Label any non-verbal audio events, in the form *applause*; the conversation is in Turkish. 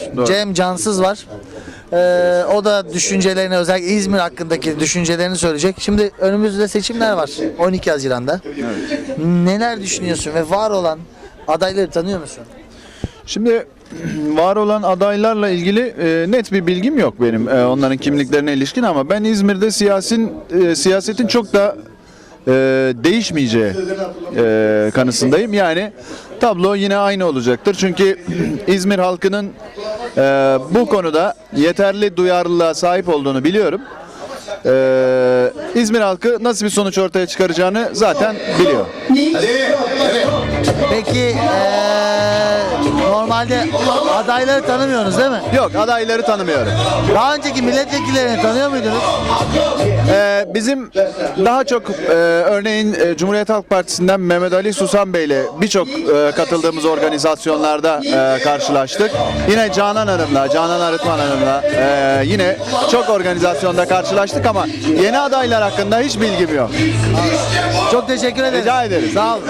Doğrudur. Doğru. Cem Cansız var. Ee, o da düşüncelerini özellikle İzmir hakkındaki düşüncelerini söyleyecek. Şimdi önümüzde seçimler var 12 Haziran'da. Neler düşünüyorsun ve var olan adayları tanıyor musun? Şimdi *clears throat* var olan adaylarla ilgili e, net bir bilgim yok benim e, onların kimliklerine ilişkin ama ben İzmir'de siyasin e, siyasetin çok da e, değişmeyeceği e, kanısındayım. Yani tablo yine aynı olacaktır. Çünkü *clears throat* İzmir halkının e, bu konuda yeterli duyarlılığa sahip olduğunu biliyorum. E, İzmir halkı nasıl bir sonuç ortaya çıkaracağını zaten biliyor. Peki ee, normalde adayları tanımıyorsunuz değil mi? Yok adayları tanımıyorum. Daha önceki milletvekillerini tanıyor muydunuz? Ee, bizim daha çok e, örneğin e, Cumhuriyet Halk Partisi'nden Mehmet Ali Susan Bey ile birçok e, katıldığımız organizasyonlarda e, karşılaştık. Yine Canan Hanım'la, Canan Arıtman Hanım'la e, yine çok organizasyonda karşılaştık ama yeni adaylar hakkında hiç bilgim yok. Çok teşekkür ederim. Rica ederim. Sağ olun.